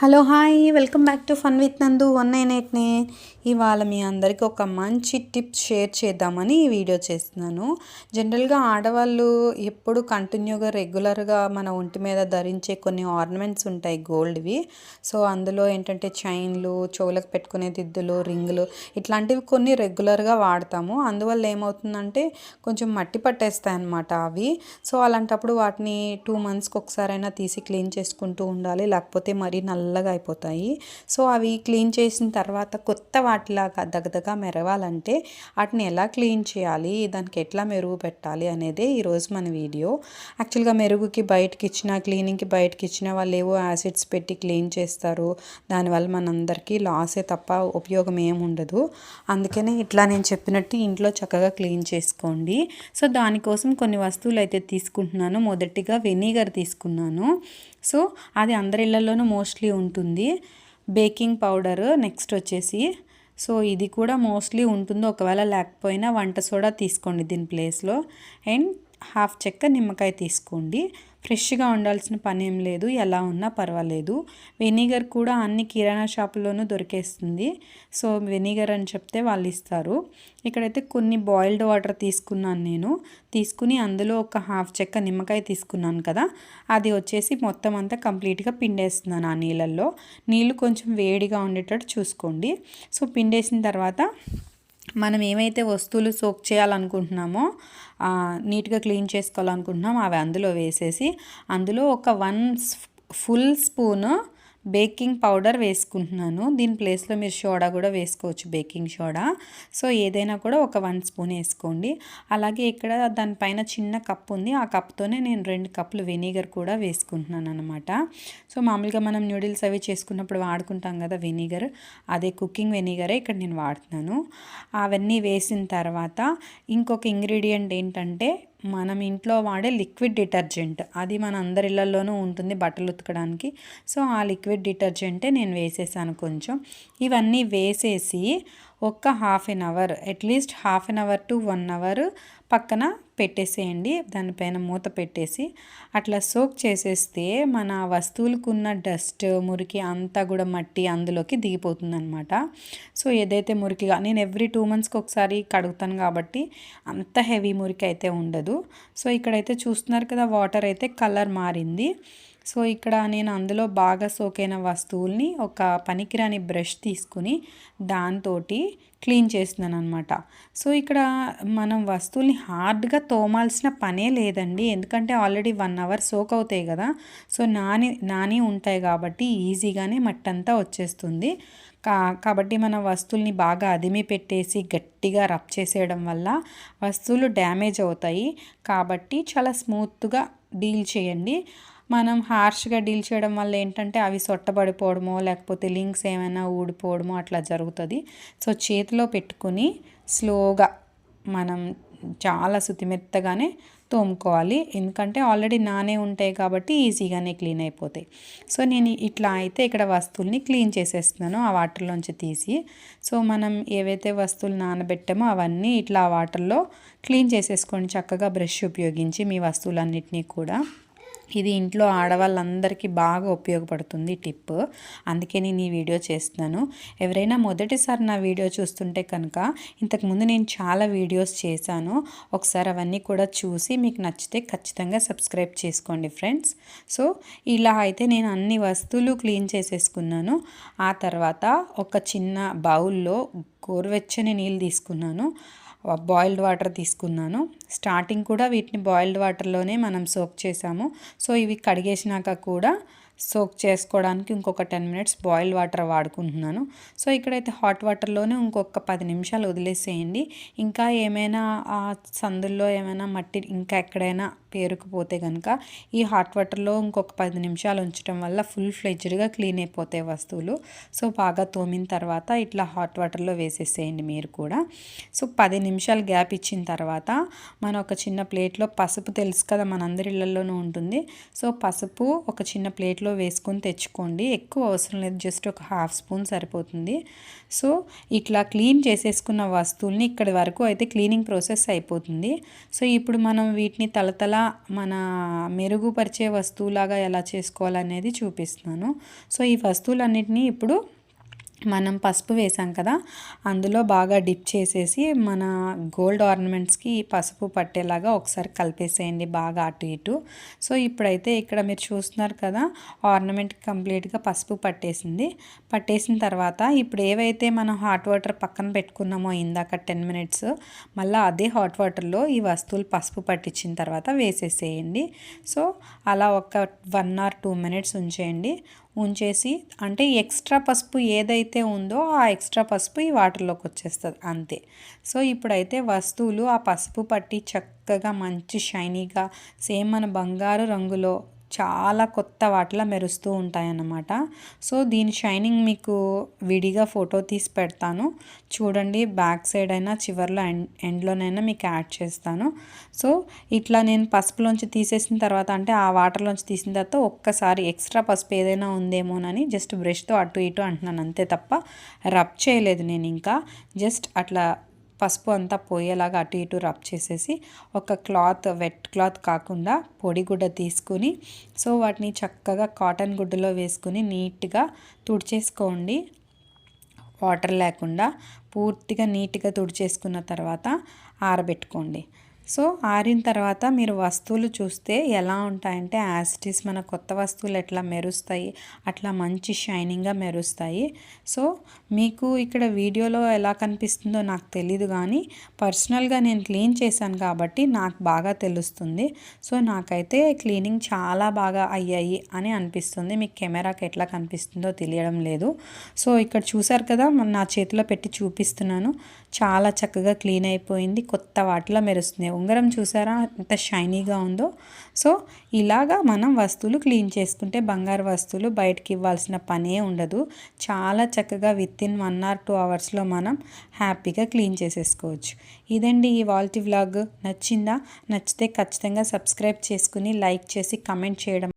Hello hi welcome back to fun with Nandu one nine ఎయిట్ని ఇవాళ మీ అందరికీ ఒక మంచి టిప్ షేర్ చేద్దామని ఈ వీడియో చేస్తున్నాను. జనరల్గా ఆడవాళ్ళు ఎప్పుడు కంటిన్యూగా రెగ్యులర్గా మన ఒంటి మీద ధరించే కొన్ని ఆర్నమెంట్స్ ఉంటాయి గోల్డ్వి. సో అందులో ఏంటంటే చైన్లు చెవులకు పెట్టుకునే దిద్దులు రింగులు ఇట్లాంటివి కొన్ని రెగ్యులర్గా వాడతాము. అందువల్ల ఏమవుతుందంటే కొంచెం మట్టి పట్టేస్తాయి అన్నమాట అవి. సో అలాంటప్పుడు వాటిని టూ మంత్స్కి ఒకసారైనా తీసి క్లీన్ చేసుకుంటూ ఉండాలి. లేకపోతే మరీ నల్లగా అయిపోతాయి. సో అవి క్లీన్ చేసిన తర్వాత కొత్త వాటిలాగా దగదగా మెరవాలంటే వాటిని ఎలా క్లీన్ చేయాలి? దానికి ఎట్లా మెరుగు పెట్టాలి అనేది ఈరోజు మన వీడియో. యాక్చువల్గా మెరుగుకి బయటకి ఇచ్చిన క్లీనింగ్కి బయటకి ఇచ్చిన వాళ్ళు ఏవో యాసిడ్స్ పెట్టి క్లీన్ చేస్తారు. దానివల్ల మనందరికీ లాసే తప్ప ఉపయోగం ఏమి ఉండదు. అందుకనే ఇట్లా నేను చెప్పినట్టు ఇంట్లో చక్కగా క్లీన్ చేసుకోండి. సో దానికోసం కొన్ని వస్తువులు అయితే తీసుకుంటున్నాను. మొదటిగా వెనిగర్ తీసుకున్నాను. సో అది అందరి ఇళ్ళలోనూ మోస్ట్లీ ఉంటుంది. బేకింగ్ పౌడర్ నెక్స్ట్ వచ్చేసి సో ఇది కూడా మోస్ట్లీ ఉంటుంది ఒకవేళ లేకపోయినా వంట సోడా తీసుకోండి దీని ప్లేస్లో. అండ్ హాఫ్ చెక్క నిమ్మకాయ తీసుకోండి. ఫ్రెష్గా ఉండాల్సిన పని ఏం లేదు ఎలా ఉన్నా పర్వాలేదు. వెనిగర్ కూడా అన్ని కిరాణా షాపుల్లోనూ దొరికేస్తుంది. సో వెనిగర్ అని చెప్తే వాళ్ళు ఇస్తారు ఇక్కడైతే కొన్ని బాయిల్డ్ వాటర్ తీసుకున్నాను నేను. తీసుకుని అందులో ఒక హాఫ్ చెక్క నిమ్మకాయ తీసుకున్నాను కదా అది వచ్చేసి మొత్తం అంతా కంప్లీట్గా పిండేస్తున్నాను ఆ నీళ్ళల్లో. నీళ్ళు కొంచెం వేడిగా ఉండేటట్టు చూసుకోండి. సో పిండేసిన తర్వాత మనం ఏమైతే వస్తువులు సోక్ చేయాలనుకుంటున్నామో నీట్గా క్లీన్ చేసుకోవాలనుకుంటున్నామో అవి అందులో వేసేసి అందులో ఒక one full spoon baking powder వేసుకుంటున్నాను. దీని ప్లేస్లో మీరు సోడా కూడా వేసుకోవచ్చు బేకింగ్ సోడా సో ఏదైనా కూడా ఒక వన్ స్పూన్ వేసుకోండి. అలాగే ఇక్కడ దానిపైన చిన్న కప్ ఉంది. ఆ కప్తోనే నేను రెండు కప్పులు వెనిగర్ కూడా వేసుకుంటున్నాను అనమాట సో మామూలుగా మనం న్యూడిల్స్ అవి చేసుకున్నప్పుడు వాడుకుంటాం కదా వెనిగర్. అదే కుకింగ్ వెనిగరే ఇక్కడ నేను వాడుతున్నాను. అవన్నీ వేసిన తర్వాత ఇంకొక ఇంగ్రీడియంట్ ఏంటంటే మనం ఇంట్లో వాడే లిక్విడ్ డిటర్జెంట్. అది మన అందరి ఇళ్ళలోనూ ఉంటుంది బట్టలు ఉతకడానికి. సో ఆ లిక్విడ్ డిటర్జెంటే నేను వేసేసాను కొంచెం. ఇవన్నీ వేసేసి ఒక్క half an hour at least half an hour to one hour పక్కన పెట్టేసేయండి. దానిపైన మూత పెట్టేసి అట్లా సోక్ చేసేస్తే మన వస్తువులకు ఉన్న డస్ట్ మురికి అంతా కూడా మట్టి అందులోకి దిగిపోతుంది అనమాట సో ఏదైతే మురికిగా నేను ఎవ్రీ టూ మంత్స్కి ఒకసారి కడుగుతాను కాబట్టి అంత హెవీ మురికి అయితే ఉండదు. సో ఇక్కడైతే చూస్తున్నారు కదా వాటర్ అయితే కలర్ మారింది. సో ఇక్కడ నేను అందులో బాగా సోకైన వస్తువుల్ని ఒక పనికిరాని బ్రష్ తీసుకుని దాంతో క్లీన్ చేస్తున్నాను అనమాట సో ఇక్కడ మనం వస్తువుల్ని హార్డ్గా తోమాల్సిన పనే లేదండి. ఎందుకంటే ఆల్రెడీ వన్ అవర్ సోక్ అవుతాయి కదా. సో నాని నాని ఉంటాయి కాబట్టి ఈజీగానే మట్టంతా వచ్చేస్తుంది. కా కాబట్టి మన వస్తువుల్ని బాగా అదిమి పెట్టేసి గట్టిగా రబ్ చేసేయడం వల్ల వస్తువులు డ్యామేజ్ అవుతాయి. కాబట్టి చాలా స్మూత్గా డీల్ చేయండి. మనం హార్ష్గా డీల్ చేయడం వల్ల ఏంటంటే అవి సొట్టబడిపోవడమో లేకపోతే లింక్స్ ఏమైనా ఊడిపోవడమో అట్లా జరుగుతుంది. సో చేతిలో పెట్టుకుని స్లోగా మనం చాలా శుతిమెత్తగానే తోముకోవాలి. ఎందుకంటే ఆల్రెడీ నానే ఉంటాయి కాబట్టి ఈజీగానే క్లీన్ అయిపోతాయి. సో నేను ఇట్లా అయితే ఇక్కడ వస్తువుల్ని క్లీన్ చేసేస్తున్నాను ఆ వాటర్లోంచి తీసి. సో మనం ఏవైతే వస్తువులు నానబెట్టామో అవన్నీ ఇట్లా ఆ వాటర్లో క్లీన్ చేసేసుకోండి చక్కగా బ్రష్ ఉపయోగించి మీ వస్తువులన్నిటినీ కూడా ఇది ఇంట్లో ఆడవాళ్ళందరికీ బాగా ఉపయోగపడుతుంది టిప్. అందుకే నేను ఈ వీడియో చేస్తున్నాను. ఎవరైనా మొదటిసారి నా వీడియో చూస్తుంటే కనుక ఇంతకుముందు నేను చాలా వీడియోస్ చేశాను. ఒకసారి అవన్నీ కూడా చూసి మీకు నచ్చితే ఖచ్చితంగా సబ్స్క్రైబ్ చేసుకోండి ఫ్రెండ్స్. సో ఇలా అయితే నేను అన్ని వస్తువులు క్లీన్ చేసేసుకున్నాను. ఆ తర్వాత ఒక చిన్న బౌల్లో గోరువెచ్చని నీళ్ళు తీసుకున్నాను. బాయిల్డ్ వాటర్ తీసుకున్నాను. స్టార్టింగ్ కూడా వీటిని బాయిల్డ్ వాటర్లోనే మనం సోక్ చేసాము. సో ఇవి కడిగేసినాక కూడా సోక్ చేసుకోవడానికి ఇంకొక టెన్ మినిట్స్ బాయిల్డ్ వాటర్ వాడుకుంటున్నాను. సో ఇక్కడైతే హాట్ వాటర్లోనే ఇంకొక పది నిమిషాలు వదిలేసేయండి. ఇంకా ఏమైనా ఆ సందుల్లో ఏమైనా మట్టి ఇంకా ఎక్కడైనా పేరుకుపోతే కనుక ఈ హాట్ వాటర్లో ఇంకొక పది నిమిషాలు ఉంచడం వల్ల ఫుల్ ఫ్లెజ్డ్గా క్లీన్ అయిపోతాయి వస్తువులు. సో బాగా తోమిన తర్వాత ఇట్లా హాట్ వాటర్లో వేసేసేయండి మీరు కూడా. సో పది నిమిషాలు గ్యాప్ ఇచ్చిన తర్వాత మనం ఒక చిన్న ప్లేట్లో పసుపు తెలుసు కదా మనందరి ఇళ్ళలోనూ ఉంటుంది. సో పసుపు ఒక చిన్న ప్లేట్లో వేసుకొని తెచ్చుకోండి. ఎక్కువ అవసరం లేదు జస్ట్ ఒక హాఫ్ స్పూన్ సరిపోతుంది. సో ఇట్లా క్లీన్ చేసేసుకున్న వస్తువుల్ని ఇక్కడి వరకు అయితే క్లీనింగ్ ప్రాసెస్ అయిపోతుంది. సో ఇప్పుడు మనం వీటిని తలతల ఎలా మన మెరుగుపరిచే వస్తువులాగా ఎలా చేసుకోవాలనేది చూపిస్తున్నాను. సో ఈ వస్తువులన్నిటినీ ఇప్పుడు మనం పసుపు వేసాం కదా అందులో బాగా డిప్ చేసేసి మన గోల్డ్ ఆర్నమెంట్స్కి పసుపు పట్టేలాగా ఒకసారి కలిపేసేయండి బాగా అటు ఇటు. సో ఇప్పుడైతే ఇక్కడ మీరు చూస్తున్నారు కదా ఆర్నమెంట్ కంప్లీట్గా పసుపు పట్టేసింది. పట్టేసిన తర్వాత ఇప్పుడు ఏవైతే మనం హాట్ వాటర్ పక్కన పెట్టుకున్నామో ఇందాక టెన్ మినిట్స్ మళ్ళీ అదే హాట్ వాటర్లో ఈ వస్తువులు పసుపు పట్టించిన తర్వాత వేసేసేయండి. సో అలా ఒక వన్ ఆర్ టూ మినిట్స్ ఉంచేయండి. ఉంచేసి అంటే ఎక్స్ట్రా పసుపు ఏదైతే ఉందో ఆ ఎక్స్ట్రా పసుపు ఈ వాటర్లోకి వచ్చేస్తుంది అంతే. సో ఇప్పుడైతే వస్తువులు ఆ పసుపు పట్టి చక్కగా మంచి షైనీగా సేమ్ మన బంగారు రంగులో చాలా కొత్త వాటిలా మెరుస్తూ ఉంటాయన్నమాట. సో దీని షైనింగ్ మీకు విడిగా ఫోటో తీసి పెడతాను. చూడండి బ్యాక్ సైడ్ అయినా చివర్లో ఎండ్ ఎండ్లోనైనా మీకు యాడ్ చేస్తాను. సో ఇట్లా నేను పసుపులోంచి తీసేసిన తర్వాత అంటే ఆ వాటర్లోంచి తీసిన తర్వాత ఒక్కసారి ఎక్స్ట్రా పసుపు ఏదైనా ఉందేమోనని జస్ట్ బ్రష్తో అటు ఇటు అంటున్నాను. అంతే తప్ప రబ్ చేయలేదు నేను ఇంకా జస్ట్ అట్లా పసుపు అంతా పోయేలాగా అటు ఇటు రబ్ చేసేసి ఒక క్లాత్ వెట్ క్లాత్ కాకుండా పొడి గుడ్డ తీసుకుని సో వాటిని చక్కగా కాటన్ గుడ్డలో వేసుకుని నీట్గా తుడిచేసుకోండి. వాటర్ లేకుండా పూర్తిగా నీట్గా తుడిచేసుకున్న తర్వాత ఆరబెట్టుకోండి. సో ఆరిన తర్వాత మీరు వస్తువులు చూస్తే ఎలా ఉంటాయంటే యాస్టిస్ మన కొత్త వస్తువులు ఎట్లా మెరుస్తాయి అట్లా మంచి షైనింగ్గా మెరుస్తాయి. సో మీకు ఇక్కడ వీడియోలో ఎలా కనిపిస్తుందో నాకు తెలీదు కానీ పర్సనల్గా నేను క్లీన్ చేశాను కాబట్టి నాకు బాగా తెలుస్తుంది. సో నాకైతే క్లీనింగ్ చాలా బాగా అయ్యాయి అని అనిపిస్తుంది. మీకు కెమెరాకి ఎట్లా కనిపిస్తుందో తెలియడం లేదు. సో ఇక్కడ చూసారు కదా నా చేతిలో పెట్టి చూపిస్తున్నాను. చాలా చక్కగా క్లీన్ అయిపోయింది. కొత్త వాటిలో మెరుస్తుంది ఉంగరం చూసారా? ఎంత షైనీగా ఉందో. సో ఇలాగా మనం వస్తువులు క్లీన్ చేసుకుంటే బంగారు వస్తువులు బయటకి ఇవ్వాల్సిన పనే ఉండదు. చాలా చక్కగా within one or two అవర్స్లో మనం హ్యాపీగా క్లీన్ చేసేసుకోవచ్చు. ఇదండి ఈ వాల్టీ వ్లాగ్. నచ్చిందా? నచ్చితే ఖచ్చితంగా సబ్స్క్రైబ్ చేసుకుని లైక్ చేసి కమెంట్ చేయడం